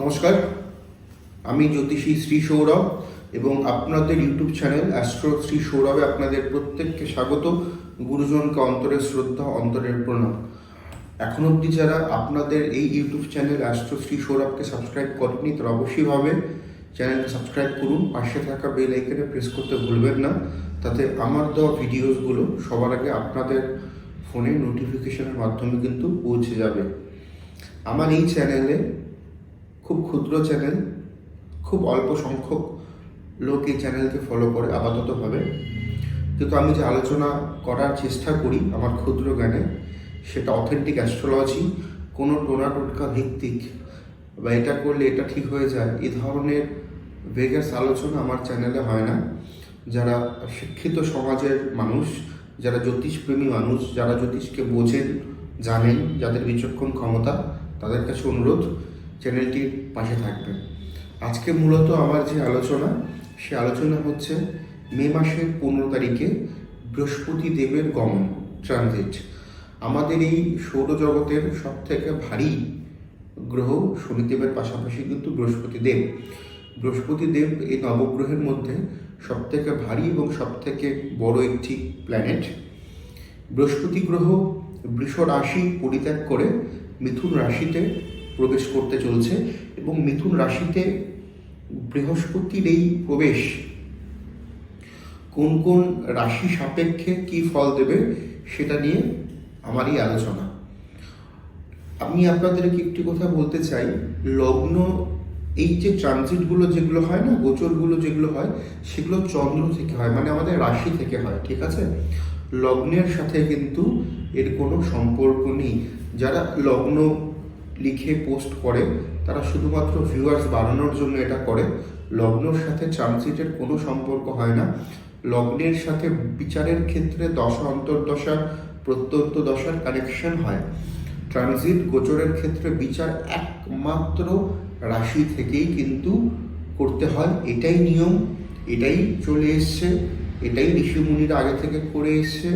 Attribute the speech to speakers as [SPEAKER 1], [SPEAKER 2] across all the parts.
[SPEAKER 1] নমস্কার। আমি জ্যোতিষী শ্রী সৌরভ এবং আপনাদের ইউটিউব চ্যানেল অ্যাস্ট্রো শ্রী সৌরভে আপনাদের প্রত্যেককে স্বাগত। গুরুজনকে অন্তরের শ্রদ্ধা, অন্তরের প্রণাম। এখন অবধি যারা আপনাদের এই ইউটিউব চ্যানেল অ্যাস্ট্রো শ্রী সৌরভকে সাবস্ক্রাইব করেননি, তারা অবশ্যই ভাবে সাবস্ক্রাইব করুন, পাশে থাকা বেল আইকনে প্রেস করতে ভুলবেন না, তাতে আমার দেওয়া ভিডিওসগুলো সবার আগে আপনাদের ফোনে নোটিফিকেশনের মাধ্যমে কিন্তু পৌঁছে যাবে। আমার এই চ্যানেলে খুব ক্ষুদ্র চ্যানেল খুব অল্প সংখ্যক লোক এই চ্যানেলকে ফলো করে আপাততভাবে। কিন্তু আমি যে আলোচনা করার চেষ্টা করি আমার ক্ষুদ্র জ্ঞানে, সেটা অথেন্টিক অ্যাস্ট্রোলজি কোনো টোনা টোটকা ভিত্তিক, বা এটা করলে এটা ঠিক হয়ে যায়, এ ধরনের ভেগাস আলোচনা আমার চ্যানেলে হয় না। যারা শিক্ষিত সমাজের মানুষ, যারা জ্যোতিষপ্রেমী মানুষ, যারা জ্যোতিষকে বোঝেন, জানেন, যাদের বিচক্ষণ ক্ষমতা, তাদের কাছে অনুরোধ চ্যানেলটির পাশে থাকবেন আজকে মূলত আমার যে আলোচনা, সে আলোচনা হচ্ছে মে মাসের পনেরো তারিখে বৃহস্পতি দেবের গমন ট্রানজিট আমাদের এই সৌরজগতের সব থেকে ভারী গ্রহ শনিদেবের পাশাপাশি কিন্তু বৃহস্পতি দেব। বৃহস্পতি দেব এই নবগ্রহের মধ্যে সব থেকে ভারী এবং সব থেকে বড় একটি প্ল্যানেট বৃহস্পতি গ্রহ বৃষ রাশি পরিত্যাগ করে মিথুন রাশিতে প্রবেশ করতে চলছে এবং মিথুন রাশিতে বৃহস্পতির এই প্রবেশ, কোন কোন রাশি সাপেক্ষে কি ফল দেবে সেটা নিয়ে আমারই আলোচনা। আমি আপনাদেরকে একটি কথা বলতে চাই, লগ্ন, এই যে ট্রানজিটগুলো যেগুলো হয় না, গোচরগুলো যেগুলো হয়, সেগুলো চন্দ্র থেকে হয় মানে আমাদের রাশি থেকে হয়, ঠিক আছে? লগ্নের সাথে কিন্তু এর কোনো সম্পর্ক নেই। যারা লগ্ন লিখে পোস্ট করে তারা শুধুমাত্র ভিউয়ার্স বাড়ানোর জন্য এটা করে। লগ্নর সাথে ট্রানজিটের কোনো সম্পর্ক হয় না। লগ্নের সাথে বিচারের ক্ষেত্রে দশা অন্তর্দশা প্রত্যন্ত দশার কানেকশন হয় ট্রানজিট গোচরের ক্ষেত্রে বিচার একমাত্র রাশি থেকেই কিন্তু করতে হয়। এটাই নিয়ম, এটাই চলে এসছে, এটাই ঋষিমুনিরা আগে থেকে করে এসছে,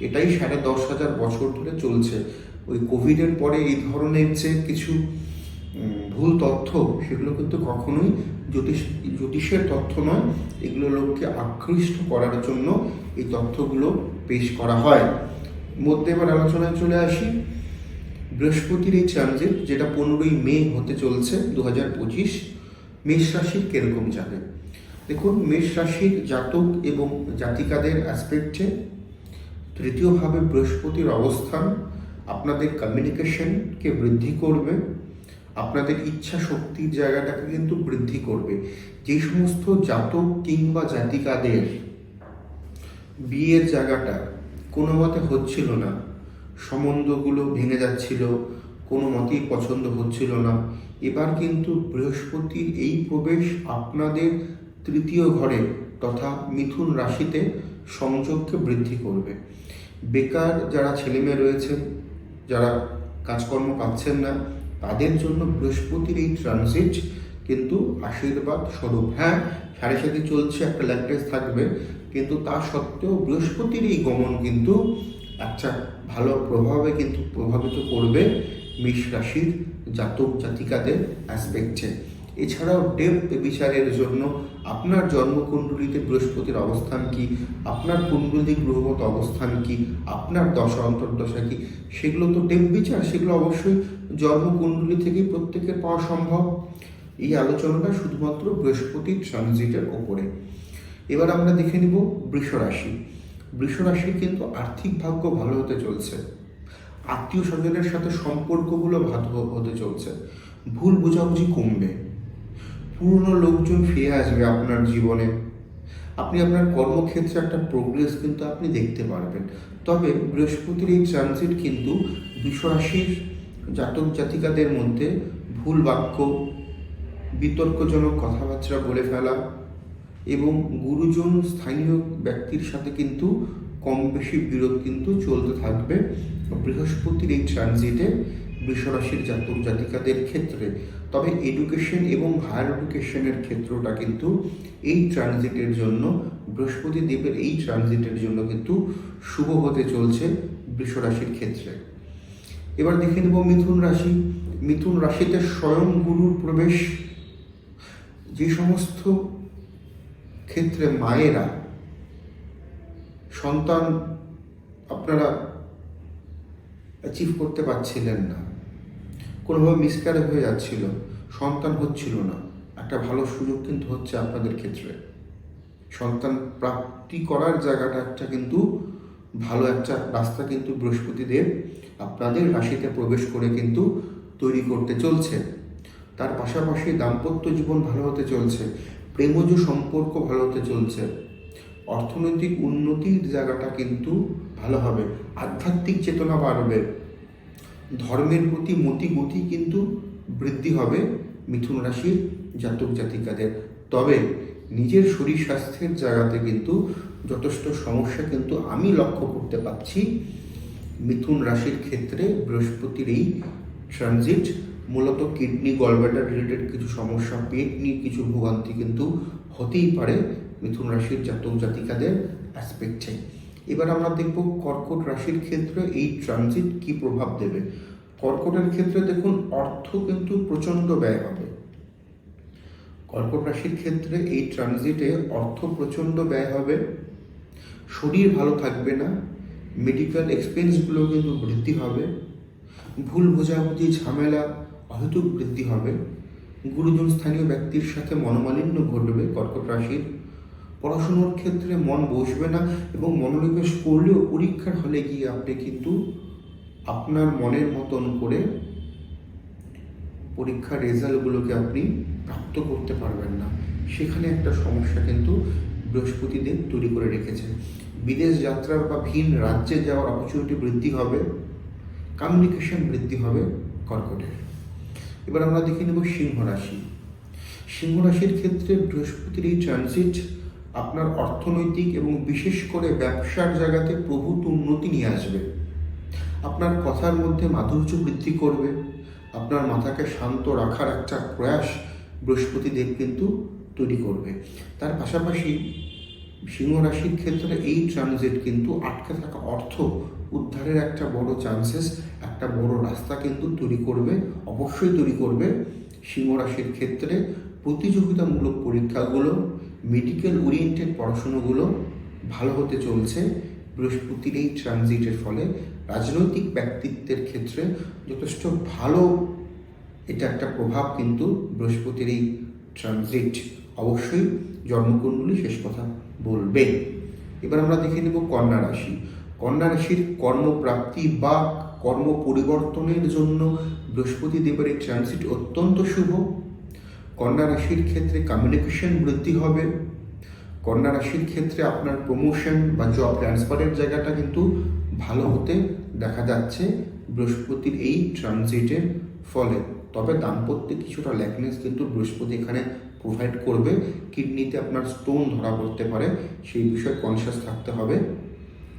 [SPEAKER 1] এটাই সাড়ে দশ হাজার বছর ধরে চলছে। ওই কোভিডের পরে এই ধরনের যে কিছু ভুল তথ্য, সেগুলো কিন্তু কখনোই জ্যোতিষ, জ্যোতিষের তথ্য নয়। এগুলো লোককে আকৃষ্ট করার জন্য এই তথ্যগুলো পেশ করা হয়। মধ্যে এবার আলোচনায় চলে আসি। বৃহস্পতির এই ট্রানজিট, যেটা পনেরোই মে হতে চলছে দু হাজার পঁচিশ, মেষ রাশির কীরকম যাবে? দেখুন, মেষ রাশির জাতক এবং জাতিকাদের অ্যাসপেক্টে তৃতীয়ভাবে বৃহস্পতির অবস্থান আপনাদের কমিউনিকেশনকে বৃদ্ধি করবে, আপনাদের ইচ্ছা শক্তির জায়গাটাকে কিন্তু বৃদ্ধি করবে। যে সমস্ত জাতক কিংবা জাতিকাদের বিয়ের জায়গাটা কোনো মতে হচ্ছিল না, সম্বন্ধগুলো ভেঙে যাচ্ছিল, কোনো মতেই পছন্দ হচ্ছিল না, এবার কিন্তু বৃহস্পতির এই প্রবেশ আপনাদের তৃতীয় ঘরে তথা মিথুন রাশিতে সংযোগকে বৃদ্ধি করবে। বেকার যারা ছেলেমেয়ে রয়েছে যারা কাজকর্ম পাচ্ছেন না, তাদের জন্য বৃহস্পতির এই ট্রানজিট কিন্তু আশীর্বাদ স্বরূপ। হ্যাঁ সাড়ে সাথে চলছে, একটা ল্যাকটেজ থাকবে, কিন্তু তা সত্ত্বেও বৃহস্পতির এই গমন কিন্তু একটা ভালো প্রভাবে কিন্তু প্রভাবিত করবে মেষ রাশির জাতক জাতিকাদের অ্যাসপেক্টে এছাড়াও ডেপথ বিচারের জন্য আপনার জন্মকুণ্ডলিতে বৃহস্পতির অবস্থান কি? আপনার কুণ্ডলী গ্রহগত অবস্থান কি? আপনার দশা, অন্তর্দশা কি? সেগুলো তো ডেপ বিচার, সেগুলো অবশ্যই জন্মকুণ্ডলী থেকেই প্রত্যেকের পাওয়া সম্ভব। এই আলোচনাটা শুধুমাত্র বৃহস্পতির ট্রানজিটের ওপরে। এবার আমরা দেখে নিব বৃষ রাশি বৃষ রাশির কিন্তু আর্থিক ভাগ্য ভালো হতে চলছে। আত্মীয় স্বজনের সাথে সম্পর্কগুলো ভালো হতে চলছে। ভুল বোঝাবুঝি কমবে। পুরনো লোকজন ফিরে আসবে আপনার জীবনে। আপনি আপনার কর্মক্ষেত্রে একটা প্রোগ্রেস কিন্তু আপনি দেখতে পারবেন। তবে বৃহস্পতির এই ট্রানজিট কিন্তু বিশ্বরাশির জাতক জাতিকাদের মধ্যে ভুল বাক্য, বিতর্কজনক কথাবার্তা বলে ফেলা এবং গুরুজন স্থানীয় ব্যক্তির সাথে কিন্তু কম বেশি বিরোধ কিন্তু চলতে থাকবে বৃহস্পতির এই ট্রানজিটে বৃষরাশির জাতক জাতিকাদের ক্ষেত্রে। তবে এডুকেশন এবং হায়ার এডুকেশনের ক্ষেত্রটা কিন্তু এই ট্রানজিটের জন্য, বৃহস্পতি দেবের এই ট্রানজিটের জন্য কিন্তু শুভ হতে চলছে বৃষরাশির ক্ষেত্রে। এবার দেখে নেব মিথুন রাশি। মিথুন রাশিতে স্বয়ং গুরুর প্রবেশ, যে সমস্ত ক্ষেত্রে মায়েরা, সন্তান আপনারা অ্যাচিভ করতে পারছিলেন না। কোনোভাবে মিসক্যারেজ হয়ে যাচ্ছিল, সন্তান হচ্ছিল না। একটা ভালো সুযোগ কিন্তু হচ্ছে আপনাদের ক্ষেত্রে। সন্তান প্রাপ্তি করার জায়গাটা একটা কিন্তু ভালো একটা রাস্তা কিন্তু বৃহস্পতিদেব আপনাদের রাশিতে প্রবেশ করে কিন্তু তৈরি করতে চলছে। তার পাশাপাশি দাম্পত্য জীবন ভালো হতে চলছে, প্রেমজ সম্পর্ক ভালো হতে চলছে। অর্থনৈতিক উন্নতির জায়গাটা কিন্তু ভালো হবে, আধ্যাত্মিক চেতনা বাড়বে। ধর্মের প্রতি মতি গতি কিন্তু বৃদ্ধি হবে মিথুন রাশির জাতক জাতিকাদের। তবে নিজের শরীর স্বাস্থ্যের জায়গাতে কিন্তু যথেষ্ট সমস্যা কিন্তু আমি লক্ষ্য করতে পারছি মিথুন রাশির ক্ষেত্রে বৃহস্পতির এই ট্রানজিট মূলত কিডনি গলব্যাটার রিলেটেড কিছু সমস্যা পেট নিয়ে কিছু ভোগান্তি কিন্তু হতেই পারে মিথুন রাশির জাতক জাতিকাদের অ্যাসপেক্টে এবার আমরা দেখব কর্কট রাশির ক্ষেত্রে এই ট্রানজিট কি প্রভাব দেবে। কর্কটের ক্ষেত্রে দেখুন, অর্থ কিন্তু প্রচণ্ড ব্যয় হবে। কর্কট রাশির ক্ষেত্রে এই ট্রানজিটে অর্থ প্রচণ্ড ব্যয় হবে। শরীর ভালো থাকবে না। মেডিকেল এক্সপেন্সগুলো কিন্তু বৃদ্ধি হবে। ভুল বোঝাবুঝি, ঝামেলা অহেতুক বৃদ্ধি হবে। গুরুজন স্থানীয় ব্যক্তির সাথে মনোমালিন্য ঘটবে কর্কট রাশির। পড়াশুনোর ক্ষেত্রে মন বসবে না এবং মনোনিবেশ করলেও পরীক্ষার হলে গিয়ে আপনি কিন্তু আপনার মনের মতন করে পরীক্ষার রেজাল্টগুলোকে আপনি প্রাপ্ত করতে পারবেন না। সেখানে একটা সমস্যা কিন্তু বৃহস্পতিদেব তৈরি করে রেখেছে বিদেশ যাত্রার বা ভিন রাজ্যে যাওয়ার অপরচুনিটি বৃদ্ধি হবে কমিউনিকেশন বৃদ্ধি হবে কর্কটের। এবার আমরা দেখে নেব সিংহ রাশি। সিংহ রাশির ক্ষেত্রে বৃহস্পতির এই ট্রানজিট আপনার অর্থনৈতিক এবং বিশেষ করে ব্যবসার জায়গাতে প্রভূত উন্নতি নিয়ে আসবে। আপনার কথার মধ্যে মাধুর্য বৃদ্ধি করবে। আপনার মাথাকে শান্ত রাখার একটা প্রয়াস বৃহস্পতি দেব কিন্তু তৈরি করবে। তার পাশাপাশি সিংহ রাশির ক্ষেত্রে এই ট্রানজিট কিন্তু আটকে থাকা অর্থ উদ্ধারের একটা বড় চান্সেস একটা বড় রাস্তা কিন্তু তৈরি করবে, অবশ্যই তৈরি করবে সিংহ রাশির ক্ষেত্রে প্রতিযোগিতামূলক পরীক্ষাগুলো মেডিকেল ওরিয়েন্টেড পড়াশুনোগুলো ভালো হতে চলছে। বৃহস্পতির এই ট্রানজিটের ফলে রাজনৈতিক ব্যক্তিত্বের ক্ষেত্রে যথেষ্ট ভালো এটা একটা প্রভাব কিন্তু বৃহস্পতির এই ট্রানজিট অবশ্যই জন্মকুণ্ডলী শেষ কথা বলবে। এবার আমরা দেখে নেব কন্যা রাশি। কন্যা রাশির কর্মপ্রাপ্তি বা কর্ম পরিবর্তনের জন্য বৃহস্পতি দেবের এই ট্রানজিট অত্যন্ত শুভ। কন্যা রাশির ক্ষেত্রে কমিউনিকেশন বৃদ্ধি হবে। কন্যা রাশির ক্ষেত্রে আপনার প্রমোশন বা জব ট্রান্সফারের জায়গাটা কিন্তু ভালো হতে দেখা যাচ্ছে বৃহস্পতির এই ট্রানজিটের ফলে। তবে দাম্পত্যে কিছুটা ল্যাকনেস কিন্তু বৃহস্পতি এখানে প্রোভাইড করবে। কিডনিতে আপনার স্টোন ধরা পড়তে পারে, সেই বিষয়ে কনসিয়াস থাকতে হবে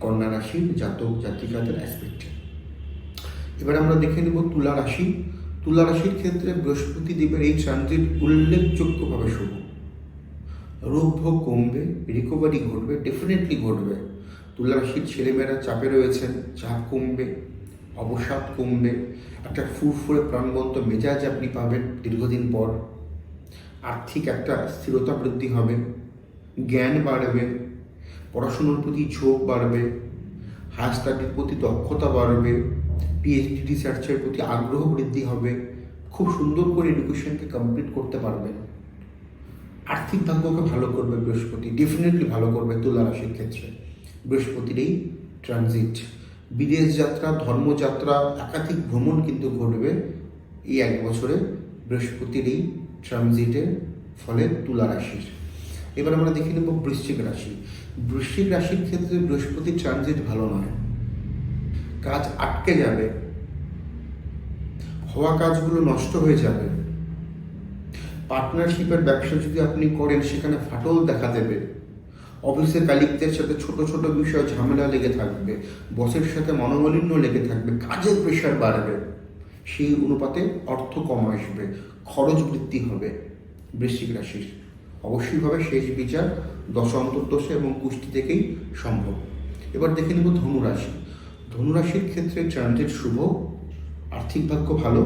[SPEAKER 1] কন্যা রাশির জাতক জাতিকাদের অ্যাসপেক্টে এবার আমরা দেখে নেব তুলা রাশি। তুলা রাশির ক্ষেত্রে বৃহস্পতি দেবের এই ট্রানজিট উল্লেখযোগ্যভাবে শুভ। রোগ ভোগ কমবে রিকভারি ঘটবে ডেফিনেটলি ঘটবে। তুলা রাশির ছেলেমেয়েরা চাপে রয়েছেন, চাপ কমবে, অবসাদ কমবে, একটা ফুরফুরে প্রাণবন্ত মেজাজ আপনি পাবেন দীর্ঘদিন পর। আর্থিক একটা স্থিরতা বৃদ্ধি হবে, জ্ঞান বাড়বে, পড়াশুনোর প্রতি ঝোঁক বাড়বে হায়ার স্টাডির প্রতি দক্ষতা বাড়বে পিএইচডি রিসার্চের প্রতি আগ্রহ বৃদ্ধি হবে, খুব সুন্দর করে এডুকেশনকে কমপ্লিট করতে পারবেন আর্থিক ভাগ্যকে ভালো করবে বৃহস্পতি ডেফিনেটলি ভালো করবে তুলা রাশির ক্ষেত্রে। বৃহস্পতির এই ট্রানজিট বিদেশ যাত্রা, ধর্মযাত্রা, একাধিক ভ্রমণ কিন্তু ঘটবে এই এক বছরে বৃহস্পতির এই ট্রানজিটের ফলে তুলা রাশির এবার আমরা দেখে নেব বৃশ্চিক রাশি। বৃশ্চিক রাশির ক্ষেত্রে বৃহস্পতির ট্রানজিট ভালো নয়। কাজ আটকে যাবে, হওয়া কাজগুলো নষ্ট হয়ে যাবে। পার্টনারশিপের ব্যবসা যদি আপনি করেন, সেখানে ফাটল দেখা দেবে। অফিসের কালিকদের সাথে ছোট ছোট বিষয় ঝামেলা লেগে থাকবে, বসের সাথে মনোমালিন্য লেগে থাকবে, কাজের প্রেশার বাড়বে। সেই অনুপাতে অর্থ কম আসবে, খরচ বৃদ্ধি হবে। বৃশ্চিক রাশির অবশ্যইভাবে শেষ বিচার দশ অন্তর্দশা এবং কুষ্টি থেকেই সম্ভব। এবার দেখে নেব ধনুরাশি ধনুরাশির ক্ষেত্রে ট্রানজিট শুভ, আর্থিক ভাগ্য ভালো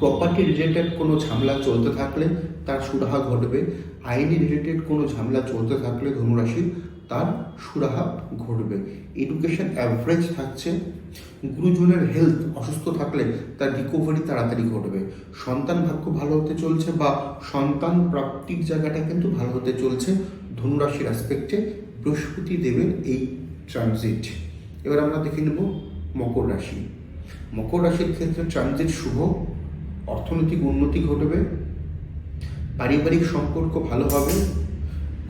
[SPEAKER 1] প্রপার্টি রিলেটেড কোনো ঝামেলা চলতে থাকলে তার সুরাহা ঘটবে, আইনি রিলেটেড কোনো ঝামেলা চলতে থাকলে ধনুরাশি তার সুরাহা ঘটবে। এডুকেশন অ্যাভারেজ থাকছে, গুরুজনের হেলথ অসুস্থ থাকলে তার রিকভারি তাড়াতাড়ি ঘটবে। সন্তান ভাগ্য ভালো হতে চলছে বা সন্তান প্রাপ্তির জায়গাটা কিন্তু ভালো হতে চলছে, ধনুরাশির অ্যাসপেক্টে বৃহস্পতি দেবের এই ট্রানজিট এবার আমরা দেখে নেব মকর রাশি। মকর রাশির ক্ষেত্রে ট্রানজিট শুভ, অর্থনৈতিক উন্নতি ঘটবে, পারিবারিক সম্পর্ক ভালো হবে,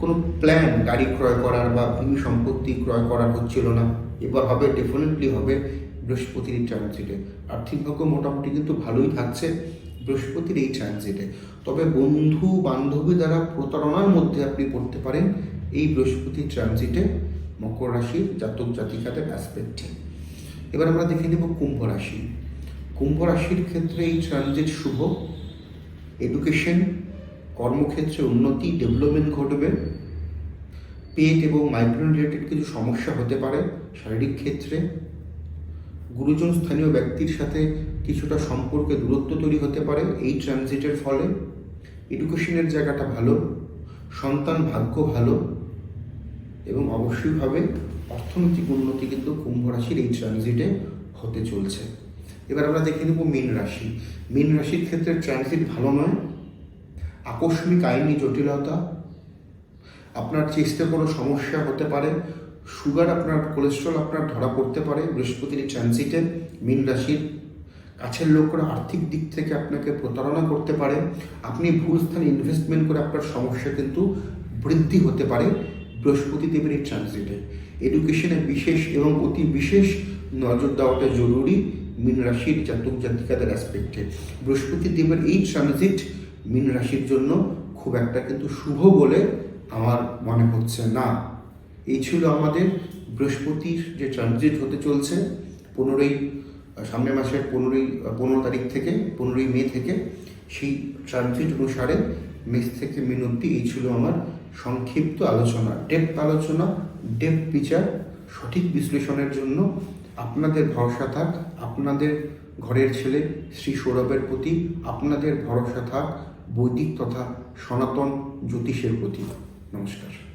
[SPEAKER 1] কোনো প্ল্যান গাড়ি ক্রয় করার বা ভূমি সম্পত্তি ক্রয় করার হচ্ছিল না। এবার হবে ডেফিনেটলি হবে বৃহস্পতির এই ট্রানজিটে আর্থিক ভাগ্য মোটামুটি কিন্তু ভালোই থাকছে বৃহস্পতির এই ট্রানজিটে তবে বন্ধু বান্ধবী দ্বারা প্রতারণার মধ্যে আপনি পড়তে পারেন এই বৃহস্পতির ট্রানজিটে মকর রাশির জাতক জাতিকাদের অ্যাসপেক্টে এবার আমরা দেখে নেব কুম্ভ রাশি। কুম্ভ রাশির ক্ষেত্রে এই ট্রানজিট শুভ। এডুকেশন কর্মক্ষেত্রে উন্নতি ডেভেলপমেন্ট ঘটবে। পেট এবং মাইগ্রেন রিলেটেড কিছু সমস্যা হতে পারে শারীরিক ক্ষেত্রে। গুরুজন স্থানীয় ব্যক্তির সাথে কিছুটা সম্পর্কে দূরত্ব তৈরি হতে পারে এই ট্রানজিটের ফলে। এডুকেশনের জায়গাটা ভালো। সন্তান ভাগ্য ভালো। এবং অবশ্যইভাবে অর্থনৈতিক উন্নতি কিন্তু কুম্ভ রাশির এই ট্রানজিটে হতে চলছে। এবার আমরা দেখে নেব মীন রাশি। মীন রাশির ক্ষেত্রে ট্রানজিট ভালো নয়। আকস্মিক আইনি জটিলতা। আপনার চেস্টে কোনো সমস্যা হতে পারে। সুগার আপনার কোলেস্ট্রল আপনার ধরা পড়তে পারে। বৃহস্পতির ট্রানজিটে মীন রাশির কাছের লোকরা আর্থিক দিক থেকে আপনাকে প্রতারণা করতে পারে। আপনি ভুল স্থানে ইনভেস্টমেন্ট করে আপনার সমস্যা কিন্তু বৃদ্ধি হতে পারে। বৃহস্পতি দেবের এই ট্রানজিটে এডুকেশনে বিশেষ এবং অতি বিশেষ নজর দেওয়াটা জরুরি মীন রাশির জাতক জাতিকাদের অ্যাসপেক্টে বৃহস্পতি দেবের এই ট্রানজিট মীন রাশির জন্য খুব একটা কিন্তু শুভ বলে আমার মনে হচ্ছে না। এই ছিল আমাদের বৃহস্পতির যে ট্রানজিট হতে চলছে পনেরোই, সামনের মাসের পনেরোই, পনেরো তারিখ থেকে, পনেরোই মে থেকে, সেই ট্রানজিট অনুসারে মেষ থেকে মিন এই ছিল আমার সংক্ষিপ্ত আলোচনা ডেপ আলোচনা ডেপ বিচার, সঠিক বিশ্লেষণের জন্য আপনাদের ভরসা থাক, আপনাদের ঘরের ছেলে শ্রী সৌরভের প্রতি, আপনাদের ভরসা থাক বৈদিক তথা সনাতন জ্যোতিষের প্রতি। নমস্কার।